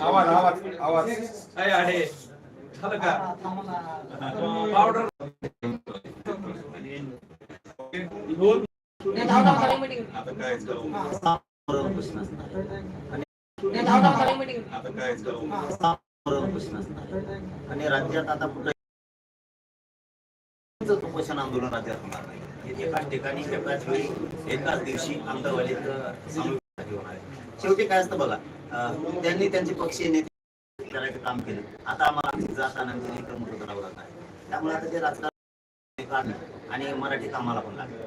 आवाज आवाज आवाज. आहे? झालं का पावडर. आता काय करू? आता काय करू? आणि राज्यात आता कुठं उपोषण आंदोलन राज्यात होणार नाही. एकाच ठिकाणी एकाच वेळी एकाच दिवशी आमदारवालीत. शेवटी काय असतं बघा अं, त्यांनी त्यांचे पक्षीय नेते करायचं काम केलं. आता आम्हाला आमची जात आनंदी मोठं करावं लागणार आहे. त्यामुळे आता ते राजकारण काढणं आणि मराठी कामाला पण लागलं.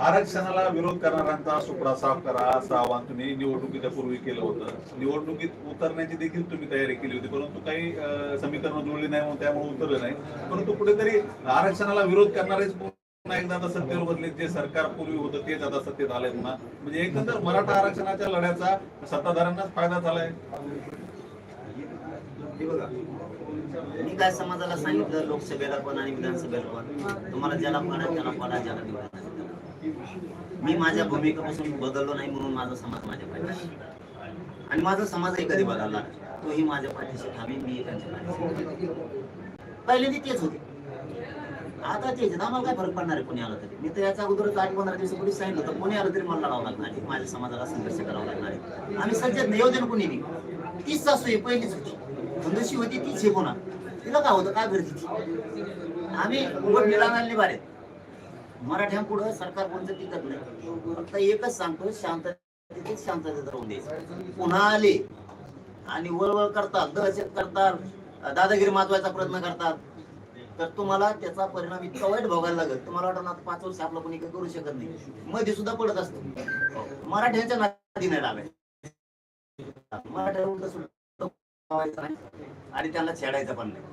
आरक्षणाला विरोध करणाऱ्यांचा सुपडा साफ करा असं आवाहन तुम्ही निवडणुकीच्या पूर्वी केलं होतं. निवडणुकीत उतरण्याची देखील तुम्ही तयारी केली होती परंतु काही समीकरणं जुळली नाही म्हणून त्यामुळे उतरलं नाही. परंतु कुठेतरी आरक्षणाला विरोध करणारेच पुन्हा एकदा आता सत्तेवर बदले जे सरकार पूर्वी होतं तेच आता सत्तेत आलंय पुन्हा म्हणजे एकंदर मराठा आरक्षणाच्या लढ्याचा सत्ताधाऱ्यांनाच फायदा झालाय. मी काय समाजाला सांगितलं लोकसभेला पण आणि विधानसभेला पण तुम्हाला ज्याला पडा त्याला पडा ज्याला निवडा मी माझ्या भूमिकेपासून बदललो नाही म्हणून माझा समाज माझ्या पाठीशी आणि माझा समाजही कधी बदलला तोही माझ्या पाठीशी थांबी मी पहिले पाठीशी तेच होते. आता तेच आम्हाला काय फरक पडणार आहे कोणी आलं तरी? मी तर याच्या अगोदरच आठ पंधरा दिवसापूर्वी सांगितलं तर कोणी आलं तरी मला लढावं लागणार आहे. माझ्या समाजाला संघर्ष करावा लागणार आहे. आम्ही सज्जत नियोजन कोणी नाही. तीच सासू आहे पहिलीच होती. जशी होती तीच आहे पुन्हा तिला काय होतं? काय करते आम्ही उघड निराळले बारे मराठ्यांपुढं सरकार कोणतं टिकत नाही. फक्त एकच सांगतो शांततेच शांततेत राहून द्यायचं. पुन्हा आले आणि वळवळ करतात दहशत करतात दादागिरी माजवायचा प्रयत्न करतात. तर तुम्हाला त्याचा परिणाम इतका वाईट भोगायला लागेल. तुम्हाला वाटतं ना आता पाच वर्ष आपलं कोणी काही करू शकत नाही. मध्ये सुद्धा पडत असतो. मराठ्यांच्या नादी नाही लागायचं मराठ्या उलटं सुलटं व्हायचं नाही आणि त्यांना छेडायचं पण नाही.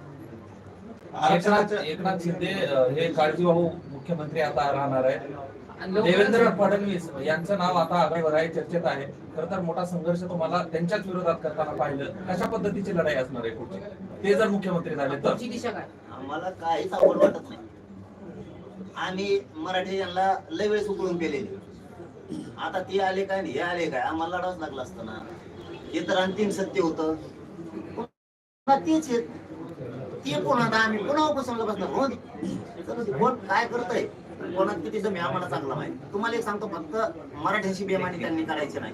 एकनाथ आरक्षणाच्या एकनाथ शिंदे हे काळजीवाहू मुख्यमंत्री आता राहणार आहे देवेंद्र फडणवीस यांचं नाव आता आघाडीवर आहे चर्चेत आहे. खर तर मोठा संघर्ष तुम्हाला त्यांच्याच विरोधात करताना पाहिलं. कशा पद्धतीची लढाई असणार आहे पुढची? ते जर मुख्यमंत्री झाले तर? पुढची दिशा काय? आम्हाला काहीच आवड वाटत नाही. आम्ही मराठी यांना लय वेळेस उकळून केलेले. आता ते आले काय आणि हे आले काय? आम्हाला लढावंच लागलं असतं ना. हे तर अंतिम सत्य होतं. तेच आहेत. ते कोण आता आम्ही पुन्हा उपोषणाला बसणार? हो दे. कोण काय करतय? कोणात किती जमी आम्हाला चांगला माहिती. तुम्हाला एक सांगतो फक्त मराठ्याशी बेमानी त्यांनी करायची नाही.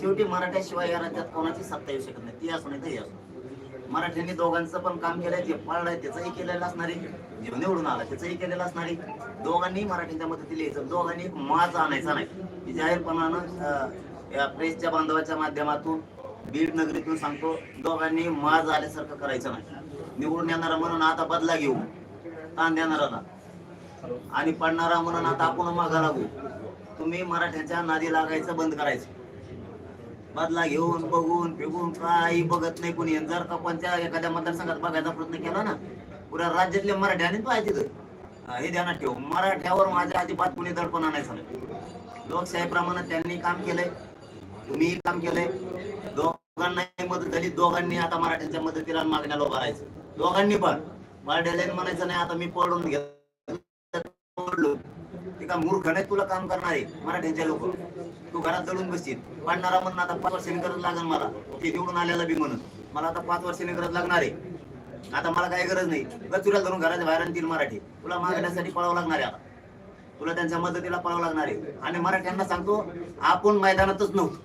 शेवटी मराठ्याशिवाय या राज्यात कोणाची सत्ता येऊ शकत नाही. ती असो नाही तरी असो. मराठ्यांनी दोघांचं पण काम केलंय जे पाळलंय त्याचंही केलेलं असणार आहे. जे निवडून आला त्याचंही केलेलं असणारे दोघांनी मराठींच्या मदतीला यायचं. दोघांनी एक आणायचा नाही. जाहीरपणानं या प्रेसच्या बांधवाच्या माध्यमातून बीड नगरीतून सांगतो दोघांनी माज आल्यासारखं करायचं नाही. निवडून येणारा म्हणून आता बदला घेऊ. ताण देणाराला आणि पडणारा म्हणून आता आपण मागा लागू. तुम्ही मराठ्यांच्या नादी लागायचं बंद करायचं. बदला घेऊन बघून फिगून काही बघत नाही कोणी. जर का कोणत्या एखाद्या मतदारसंघात बघायचा प्रयत्न केला ना पुऱ्या राज्यातले मराठ्याने आणि पाहिजे तिथं. हे ध्यानात ठेव. मराठ्यावर माझ्या अजिबात कुणी दडपण आणायचं नाही. लोकशाहीप्रमाणे त्यांनी काम केलंय. तुम्हीही काम केलंय. दोघांनाही मदत झाली. दोघांनी आता मराठ्यांच्या मदतीला मागण्याला उभं राहायचं दोघांनी पण. मराठ्याला म्हणायचं नाही आता मी पडून घेतलं ते का मूर्ख नाही तुला काम करणार आहे मराठ्यांच्या लोक. तू घरात जळून बसशील. पाडणारा म्हणून आता पाच वर्षांनी गरज लागेल मला. ते निवडून आल्याला बी म्हणून. मला आता पाच वर्षांनी गरज लागणार. आहे आता मला काही गरज नाही. गचुऱ्याला धरून घराच्या बाहेर आणतील मराठी. तुला मागण्यासाठी पळावं लागणार आहे आता. तुला त्यांच्या मदतीला पळावं लागणार आहे. आणि मराठ्यांना सांगतो आपण मैदानातच नव्हतो.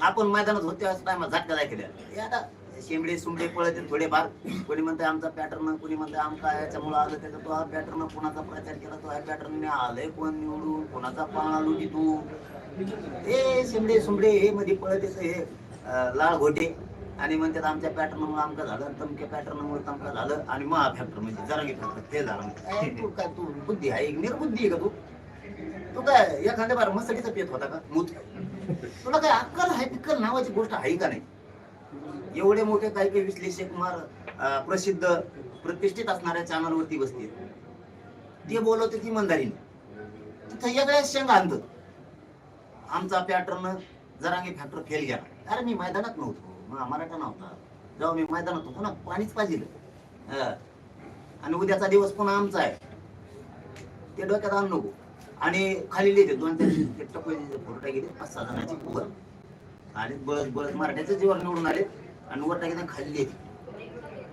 आपण मैदानात होते असं टायमा झटका जाय केल्या आता शेंबडे सुंबडे पळत थोडेफार. कोणी म्हणते आमचा पॅटर्न कोणी म्हणते आमचा याच्यामुळे आलं त्याचा तो हा पॅटर्न कोणाचा प्रचार केला तो ह्या पॅटर्न आलंय कोण निवडून कोणाचा पाळणा लुटी तू हे शेंबडे सुंबडे हे मध्ये पळत हे लाळ लाल घोटे. आणि म्हणतात आमच्या पॅटर्न मुळे आमका झालं तमक्या पॅटर्न मुळे तमका झालं आणि महा फॅक्टर म्हणजे जरांगी फॅक्टर ते झालं तू काय तू बुद्धी आहे निर्बुद्धी आहे का तू? तू काय एखाद्या बार मसडीचा पेत होता का? मूत. तुला काय अक्कल हाय पिक्कल नावाची गोष्ट आहे का नाही? एवढे मोठे काही काही विश्लेषक मार प्रसिद्ध प्रतिष्ठित असणाऱ्या चॅनलवरती बसतील. ते बोलवते ती मंदारीने तिथं वेगळ्या शेंगा आणतात. आमचा पॅटर्न जरांगी फॅक्टर फेल गेला अरे मी मैदानात नव्हतो. मग मराठा नव्हता. जेव्हा मी मैदानात होतो ना पाणीच पाहिजे आणि उद्याचा दिवस पुन्हा आमचा आहे. ते डोक्यात आणू नको. आणि खाली लिहिते दोन तीन टप्पे फोटो टाकले पाच सहा जणांची वर आणि बस बस मराठ्याच्या जीवन निवडून आले आणि वर टाकी खाली लिहिते.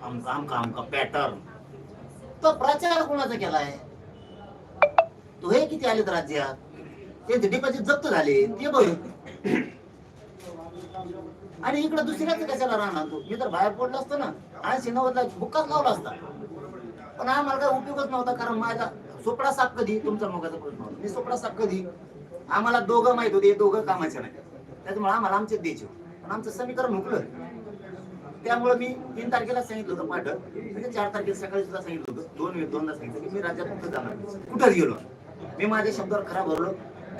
आमका आमका आमका पॅटर्न तो प्रचार कोणाचा केलाय? तो हे किती आलेत राज्यात? त्यांचे डिपॉझिट जप्त झाले ते बघ. आणि इकडे दुसऱ्याच कशाला राहणार तू? मी तर बाहेर पडलो असतो ना. ऐंशी नव्वदला बुक्काच लावला असता. पण आम्हाला काय उपयोगच नव्हता कारण माझा सोपडा साप कधी? तुमचा मोगाचा प्रश्न होता. मी सोपडा साप कधी? आम्हाला दोघं माहीत होते दोघं कामाचे नाही त्याच्यामुळे आम्हाला आमचे द्यायचे पण आमचं समीकरण हुकलं. त्यामुळे मी तीन तारखेला सांगितलं होतं पाठ. म्हणजे चार तारखेला सकाळी सुद्धा सांगितलं होतं. दोन वेळ दोनदा सांगितलं की मी राज्यात कुठं जाणार कुठंच गेलो मी माझ्या शब्दावर खरा भरलो.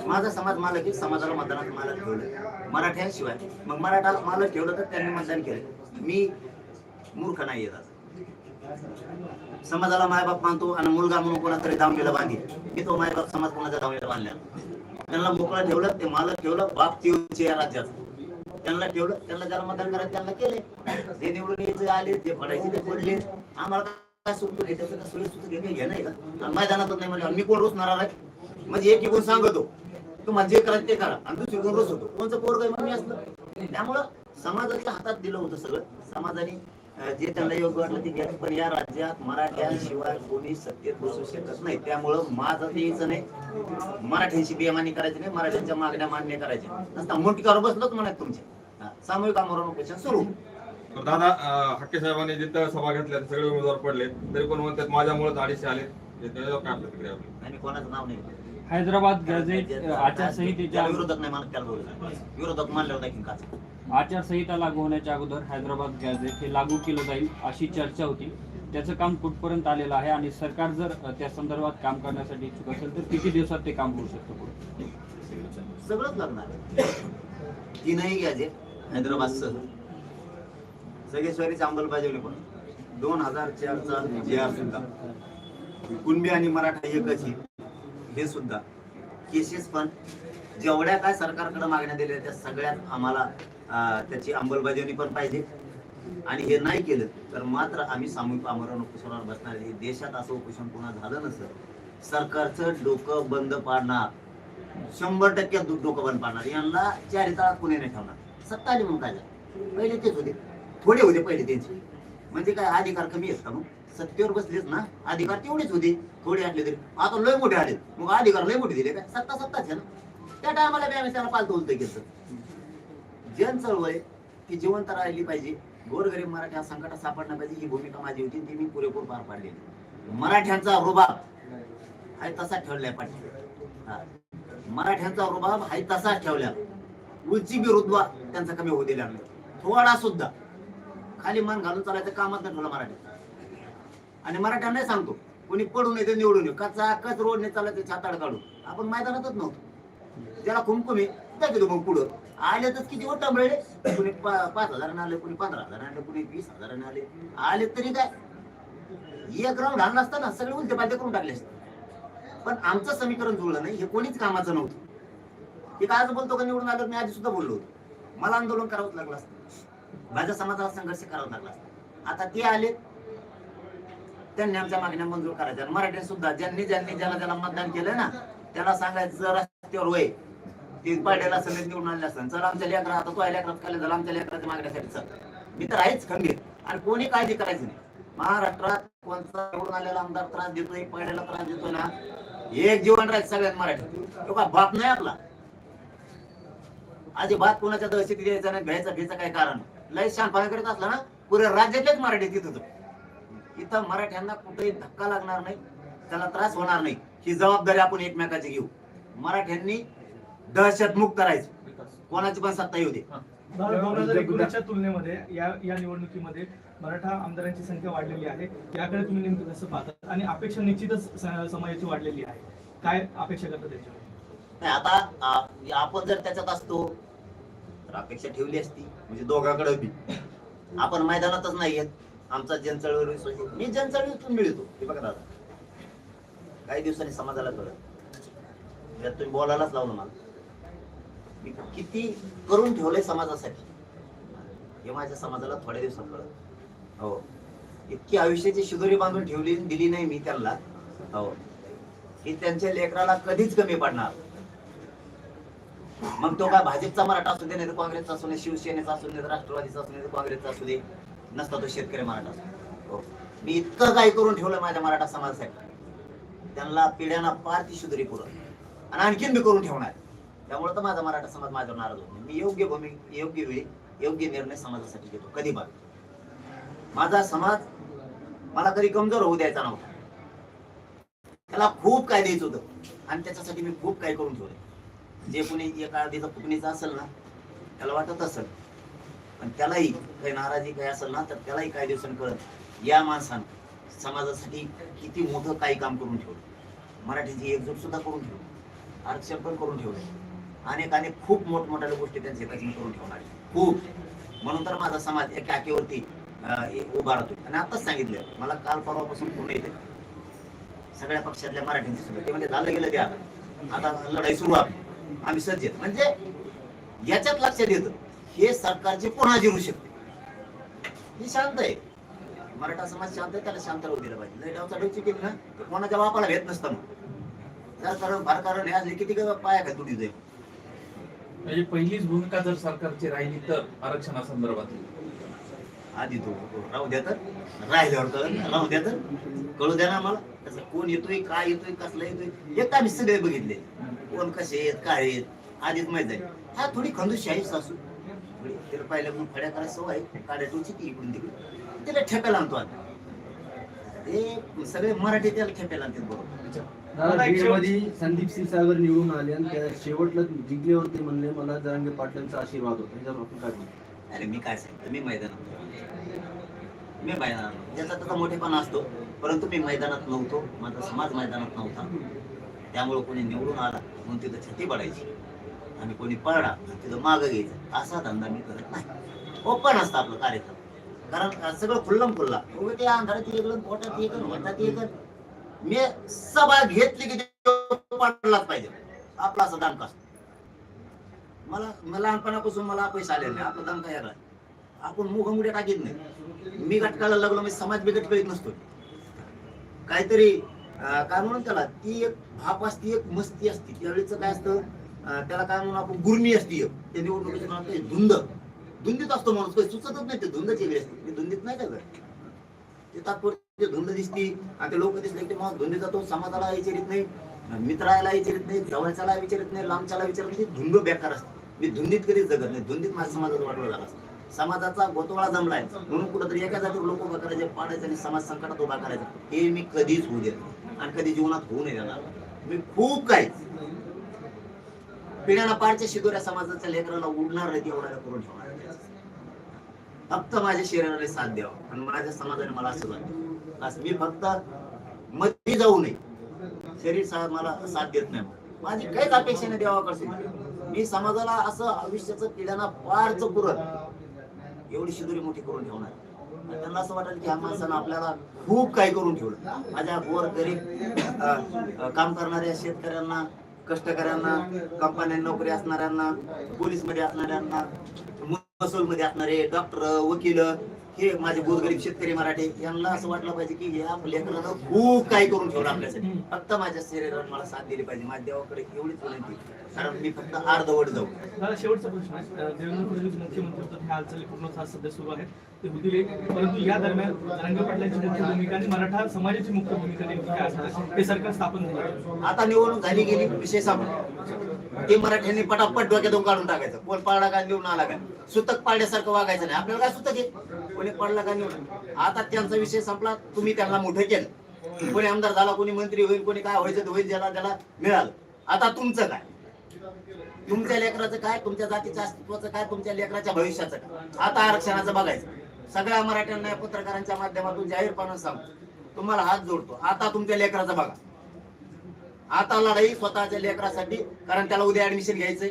माझा समाज मालक आहे समाजाला मतदानात मला ठेवलं. मराठ्यांशिवाय. मग मराठा मला ठेवलं तर त्यांनी मतदान केलं. मी मूर्ख नाही येतात समाजाला मायबाप मानतो आणि मुलगा म्हणून कोणातरी दावणीला बांधे मी तो मायबाप समाज कोणाच्या दावणीला बांधल्या त्यांना मोकळा ठेवलं ते मालक ठेवलं बाप तीवचे या राज्यात. त्यांना ठेवलं त्यांना ज्याला मतदान करायचं त्यांना केले ते निवडून यायचे आले ते पडायचे ते पडले. आम्हाला काय सुटतो घेतात का सोयी सुटतो घेणे घे नाही का? आणि मैदानातच नाही म्हणजे मी कोण रोसणार आहे? म्हणजे एक एकूण सांगतो. तुम्हाला जे करायचं ते करा. आणि दुसरी कोण रोस होतो कोणचं पोरग आहे मी असलं त्यामुळं समाजाच्या हातात दिलं होतं सगळं. समाजाने जे त्यांना योग्य वाटलं ते घ्या पण या राज्यात मराठ्यांशिवाय कोणी सत्तेत बसू शकत नाही. त्यामुळं माझं ते यायचं नाही. मराठ्यांशी बेमानी करायची नाही मराठ्यांच्या मागण्या मान्य करायच्या नसता मोठीकावर बसलोच म्हणत तुमचे. हा, सामूहिक आमरण उपोषण सुरू. दादा हक्के साहेबांनी जिथं सभा घेतल्या सगळे उमेदवार पडले तरी पण म्हणतात माझ्यामुळे अडीचशे आले. आणि कोणाचं नाव नाही. हैदराबाद गॅझेट आचारसंहितेच्या विरोधक नाही मला त्याला बोलू विरोधक मानल्यावर देखील काच आचारसंहिता लागू होण्याच्या अगोदर हैदराबाद गॅझेट हे लागू केलं जाईल अशी चर्चा होती. त्याचं काम कुठपर्यंत आलेलं आहे आणि सरकार जर त्या संदर्भात काम करण्यासाठी इच्छुक असेल तर किती दिवसात ते काम होऊ शकतं सगळंच लागणार तीनही घ्यायचे हैदराबादसह सगळेश्वरीच अंमलबजावणी पण दोन हजार चारचा जे आर सुद्धा. कुणबी आणि मराठा एकच हे सुद्धा. केसेस पण. जेवढ्या काय सरकारकडे मागण्या दिल्या त्या सगळ्यात आम्हाला त्याची अंमलबजावणी पण पाहिजे. आणि हे नाही केलं तर मात्र आम्ही सामूहिक आमरण उपोषणावर बसणार देशात असं उपोषण पुन्हा झालं नसतं. सरकारचं डोकं बंद पाडणार. शंभर टक्के डोकं बंद पाडणार. यांना चारिता कुणी नाही ठेवणार. सत्ता आली म्हणून काय पहिले तेच होते. थोडे होते पहिले त्यांचे. म्हणजे काय अधिकार कमी आहेत का मग? सत्तेवर बसलेच ना अधिकार तेवढेच होते. थोडे आले तरी. आता लय मोठे आले मग अधिकार लय मोठे दिले काय? सत्ता सत्ताच आहे ना. त्या टायमाला आम्ही त्यांना पालतो उलट केलं. जन चळवळ आहे की जिवंत राहिली पाहिजे. गोरगरीब मराठी हा संकटात सापडणार पाहिजे ही भूमिका माझी होती ती मी पुरेपूर पार पाडलेली मराठ्यांचा रुबाब हाय तसा ठेवलाय पाठी मराठ्यांचा रुबाब हाय तसाच ठेवला उंची विरुद्ध त्यांचा कमी होऊ दिला. नाही थोडा सुद्धा. खाली मन घालून चालायचं कामात नाही ठेवलं मराठी. आणि मराठ्यांना सांगतो. कोणी पडून येते निवडून येऊ. कचा कच रोडने चालायचं छाताड काढून. आपण मैदानातच नव्हतो. ज्याला कुमकुमी त्या गेलो मग पुढं. आले तर किती होता मिळले कुणी पाच हजाराने आले कुणी पंधरा हजार आले कुणी वीस हजाराने आले. आले तरी काय? एक राऊंड आणला असताना सगळे उलटे पालटे करून टाकले असते. पण आमचं समीकरण जुळलं नाही हे कोणीच कामाचं नव्हतं. ते काय आज बोलतो का निवडून आलं मी आधी सुद्धा बोललो होतो. मला आंदोलन करावंच लागलं असतं. माझ्या समाजाला संघर्ष करावा लागला असता. आता ते आले त्यांनी आमच्या मागण्या मंजूर करायच्या. मराठी सुद्धा ज्यांनी ज्यांनी ज्याला ज्याला मतदान केलं ना त्याला सांगायचं रस्त्यावर वय. तीन पाड्याला समेत निवडून आले असतात चल आमच्या लेकरा आता तो लेकरात काय झालं आमच्या लेकराच्या मागण्यासाठी चल. मी तर आहेच खंबीर. आणि कोणी काळजी करायची नाही. महाराष्ट्रात कोणता निवडून आलेला आमदार त्रास देतोय पाड्याला त्रास देतोय ना? एक जीवन राहायचं सगळ्यात मराठी तो का बाप नाही आपला? आधी कोणाच्या दहशती द्यायचा नाही घ्यायचा घ्यायचं काय कारण लय शानपणा करत असला ना पुरे राज्यातलेच मराठी तिथं इथं मराठ्यांना कुठेही धक्का लागणार नाही त्याला त्रास होणार नाही. ही जबाबदारी आपण एकमेकाची घेऊ. मराठ्यांनी दहशत मुक्त राहायचं. कोणाची पण सत्ता येऊ दे. दोन हजार एकोणीसच्या तुलनेमध्ये या या निवडणुकीमध्ये मराठा आमदारांची संख्या वाढलेली आहे. याकडे तुम्ही नेमकं कसं पाहता? आणि अपेक्षा निश्चितच समाजाची वाढलेली आहे. काय अपेक्षा करता त्याच्यावर? नाही आता आपण जर त्याच्यात असतो तर अपेक्षा ठेवली असती. म्हणजे दोघांकडे बी. आपण मैदानातच नाही आहेत आमचा जनचळवळी विश्वास. मी जनचळवळीतून मिळतो. हे बघा दादा. काही दिवसांनी समाजाला कळत यात तुम्ही बोलायलाच लावलं मला. मी किती करून ठेवलंय समाजासाठी? हे माझ्या समाजाला थोड्या दिवसात कळत हो. इतकी आयुष्याची शिदोरी बांधून ठेवली दिली नाही मी त्यांना. हो. की त्यांच्या लेकराला कधीच कमी पडणार. मग तो काय भाजपचा मराठा असू दे नाही तर काँग्रेसचा असू दे शिवसेनेचा असू दे राष्ट्रवादीचा असू दे तर काँग्रेसचा असू दे नसता तो शेतकरी मराठा. असू हो. मी इतकं काय करून ठेवलं माझ्या मराठा समाजासाठी. त्यांना पिढ्यांना पार ती शुद्री पुरत आणि आणखीन मी करून ठेवणार. त्यामुळे तर माझा मराठा समाज माझ्यावर नाराज होतो मी योग्य भूमी योग्य वेळी योग्य निर्णय समाजासाठी घेतो. कधी पण. माझा समाज मला कधी कमजोर होऊ द्यायचा नव्हता. त्याला खूप काय द्यायचं होतं. आणि त्याच्यासाठी मी खूप काय करून ठेवलं जे कोणी एका आधीचा फुकणीचा असेल ना त्याला वाटत असेल. पण त्यालाही काही नाराजी काही असेल ना तर त्यालाही काही दिवसांनी कळत या माणसानं समाजासाठी किती मोठं काही काम करून ठेवलं मराठीची एकजूट सुद्धा करून ठेवलं आरक्षण पण करून ठेवलं अनेकाने खूप मोठमोठ्या गोष्टी त्यांचे हिताची करून ठेवणार खूप. म्हणून तर माझा समाज एका आकेवरती एक उभा राहतो. आणि आताच सांगितलं मला काल परवापासून पूर्ण येते सगळ्या पक्षातल्या मराठ्यांची सुद्धा ते म्हणजे झालं गेलं ते आता. आता लढाई सुरू आहे. आम्ही सज्ज म्हणजे याच्यात लक्षात येतं हे सरकारचे पुन्हा जिरू शकते. ही शांत आहे. मराठा समाज शांत आहे त्याला शांत राहू दिलं पाहिजे. लय डावचा डोची केली ना तर कोणाच्या बापाला भेट नसतं मग. जर कारण फार कारण हे असले किती पाया काय तुटी जाईल. म्हणजे पहिलीच भूमिका जर सरकारची राहिली तर आरक्षणासंदर्भात आधी तो राहू द्या तर. राहिल्यावर कळ राहू द्या तर. कळू द्या ना आम्हाला? कोण येतोय काय येतोय कसला येतोय? एक आम्ही सगळे बघितले. कोण कसे आहेत काय आहेत आधीच माहीत आहे. हा थोडी खंदुशाही सासू. थोडी तिला पाहिलं म्हणून फड्या करायचं सवय काड्या टोची ती इकडून तिकडे तिला ठेप्याला आणतो आता ते सगळे मराठी त्याला ठेप्याला आणतात बरोबर. मध्ये संदीप क्षीरसागर निवडून आले आणि त्या शेवटला जिंकल्यावर ते म्हणले मला जरांगे पाटलांचा आशीर्वाद होता. त्याच्यावर आपण काय म्हणतो अरे मी काय सांगतो? मी मैदानात मी मैदानात ज्याचा त्याचा मोठेपणा असतो परंतु मी मैदानात नव्हतो. माझा समाज मैदानात नव्हता. त्यामुळे कोणी निवडून आला म्हणून तिथं छाती पडायची. आणि कोणी पळला तिथं मागं घ्यायचं. असा धंदा मी करत नाही. ओपन असतं आपलं कार्यक्रम. कारण सगळं खुल्लम खुल्ला. ते अंधारात एक पोटात एक म्हणतात एक मी सभा घेतली की पडलाच पाहिजे. आपला असं दान असतो. मला लहानपणापासून मला पैसे आले नाही. आपलं दाम यायला आहे? आपण मुख टाकीत नाही. मी घटकाला लागलो मी समाज बी करीत नसतो काहीतरी काय म्हणून त्याला? ती एक भाप असती एक मस्ती असती. त्यावेळेच काय असतं? त्याला काय म्हणून आपण? गुर्मी असती एक. ते निवडणुकीचं धुंद. धुंदीत असतो माणूस. काही सुचतच नाही ते. धुंद वेगळी असते. धुंदीत नाही का ते तात्पुरते धुंद दिसती आता लोक दिसले की मग धुंदीचा जातो समाजाला विचारित नाही मित्राला विचारित नाही जवळच्याला विचारित नाही लांबच्याला विचारत नाही धुंद बेकार असते. मी धुंदीत कधीच जगत नाही. धुंदीत माझ्या समाजाचा वाटोळा झाला समाजाचा गोतवाळा जमलाय. म्हणून कुठंतरी एका जागेवर लोक उभा करायचे पाडायचे आणि समाज संकटात उभा करायचा. हे मी कधीच होऊ देत आणि कधी जीवनात होऊ नये देणार. मी खूप काय पिढ्याला पाडच्या शिदोऱ्या समाजाच्या लेकराला उडणार नाही एवढा करून ठेवणार. फक्त माझ्या शरीराने साथ द्यावा. आणि माझ्या समाजाने मला असं वाटतं. असं मी फक्त मध्ये जाऊ नये. शरीर सा- मला साथ देत नाही माझी काहीच अपेक्षा नाही देवाकडे मी समाजाला असं आयुष्याचं पिढ्यांना पारच पुरत एवढी शिदुरी मोठी करून ठेवणार. त्यांना असं वाटेल की ह्या माणसानं आपल्याला खूप काही करून ठेवलं. माझ्या गोर गरीब काम करणाऱ्या शेतकऱ्यांना कष्टकऱ्यांना कंपन्या नोकरी असणाऱ्यांना पोलीसमध्ये असणाऱ्यांना महसूल मध्ये असणारे डॉक्टर वकील हे माझे गोरगरीब शेतकरी मराठे यांना असं वाटलं पाहिजे की या लेकरानं खूप काही करून ठेवलं आपल्यासाठी. फक्त माझ्या शरीरावर मला साथ दिली पाहिजे. माझ्या देवाकडे एवढीच विनंती. कारण मी फक्त अर्धवट जाऊ. मला शेवटचा प्रश्न आहे. देवेंद्र फडणवीस मुख्यमंत्री होतात. ह्या हालचाली पूर्ण तास सध्या सुरू आहेत. ते होतील परंतु या दरम्यान रंग पाटलांची मुख्य भूमिका आणि मराठा समाजाची मुख्य भूमिका नेमकी काय असणार हे सरकार स्थापन झालं. आता निवडणूक झाली गेली विषय संपला. ते मराठ्यांनी पटापट डोक्यातून काढून टाकायचं. कोण पाळला का निवडून आला का? सुतक पाडल्यासारखं वागायचं नाही. आपल्याला काय सुतक आहे? कोणी पडला का निवडून आता त्यांचा विषय संपला तुम्ही त्यांना मोठं केलं. कोणी आमदार झाला कोणी मंत्री होईल कोणी काय व्हायचं होईल ज्याला त्याला मिळालं. आता तुमचं काय? तुमच्या लेकराचं काय? तुमच्या जातीच्या अस्तित्वाचं काय? तुमच्या लेकराच्या भविष्याचं काय? आता आरक्षणाचं बघायचं. सगळ्या मराठ्यांना या पत्रकारांच्या माध्यमातून जाहीरपणे सांगतो. तुम्हाला हात जोडतो. आता तुमच्या लेकराचं बघा. आता लढाई स्वतःच्या लेकरासाठी कारण त्याला उद्या ऍडमिशन घ्यायचंय.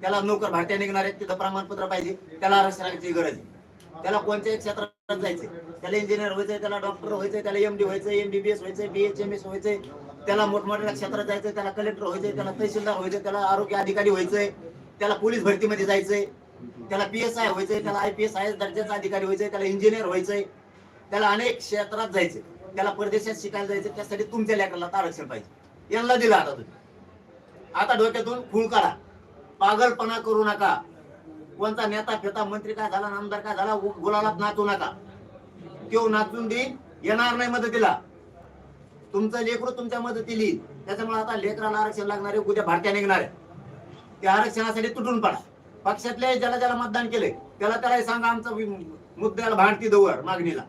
त्याला नोकर भारतीय निघणार आहेत तिथं प्रमाणपत्र पाहिजे. त्याला आरक्षणाची गरज आहे. त्याला कोणत्याही क्षेत्रात जायचंय. त्याला इंजिनियर व्हायचंय त्याला डॉक्टर व्हायचंय त्याला एमडी व्हायचंय एमबीबीएस व्हायचंय बीएचएमएस व्हायचंय. त्याला मोठमोठ्या क्षेत्रात जायचंय त्याला कलेक्टर व्हायचंय त्याला तहसीलदार व्हायचंय त्याला आरोग्य अधिकारी व्हायचंय. त्याला पोलीस भरतीमध्ये जायचंय. त्याला पी एस आय व्हायचंय त्याला आय पी एस आय दर्जाचा अधिकारी व्हायचंय त्याला इंजिनियर व्हायचंय. त्याला अनेक क्षेत्रात जायचंय. त्याला परदेशात शिकायला जायचं त्यासाठी तुमच्या लेकराला आरक्षण पाहिजे. यांना दिला आता तुम्ही. आता डोक्यातून फुल काढा. पागलपणा करू नका. कोणता नेता फेता मंत्री काय झाला आमदार काय झाला गु- गुलालात नाचू नका. तो नाचून देईन येणार नाही मदतीला. तुमचं लेकरू तुमच्या मदतीला. येईल त्याच्यामुळे आता लेकराला आरक्षण लागणार आहे उद्या भारतीय निघणार आहे. त्या आरक्षणासाठी तुटून पडा. पक्षातल्या ज्याला ज्याला मतदान केलंय त्याला त्याला सांगा आमचं मुद्द्याला भांडती दौर मागणीला.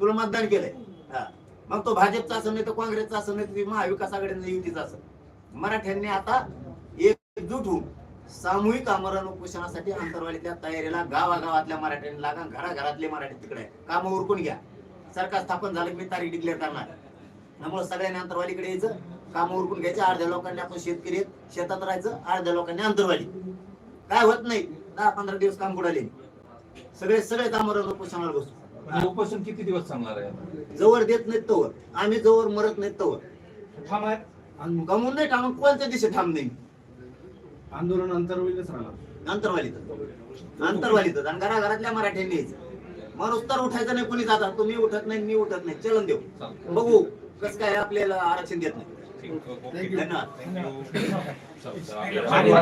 तुला मतदान केलंय. हा. मग तो भाजपचा असं नाही तर काँग्रेसचा असं नाही तर महाविकास आघाडीचा युतीचा असं मराठ्यांनी आता एकजूट होऊन सामूहिक आमरण उपोषणासाठी अंतरवालीच्या तयारीला गावागावातल्या मराठ्यांनी लागा घराघरातले मराठी तिकडे काम उरकून घ्या. सरकार स्थापन झालं की मी तारीख डिक्लेअर करणार. त्यामुळे सगळ्यांनी अंतरवालीकडे यायचं काम उरकून घ्यायचं. अर्ध्या लोकांनी आपण शेतकरी शेतात राहायचं अर्ध्या लोकांनी अंतरवाली काय होत नाही. दहा पंधरा दिवस काम बुडाले सगळे सगळे आमरण उपोषणाला बसू. हे उपोषण किती दिवस चालणार आहे? जवळ देत नाहीत तवर. आम्ही जवळ मरत नाहीत तवर. आहे आंद- गमून नाही ठाम कोणत्या दिवशी ठाम नाही आंदोलन अंतरवेळीच राहणार. अंतरवालीत अंतरवालीत आणि घराघरातल्या मराठ्यांनी यायचं. माणूस तर उठायचं नाही कोणी जातात तुम्ही उठत नाही मी उठत नाही. चलन देऊ. बघू कसं काय आपल्याला आरक्षण देत नाही. धन्यवाद. आणि-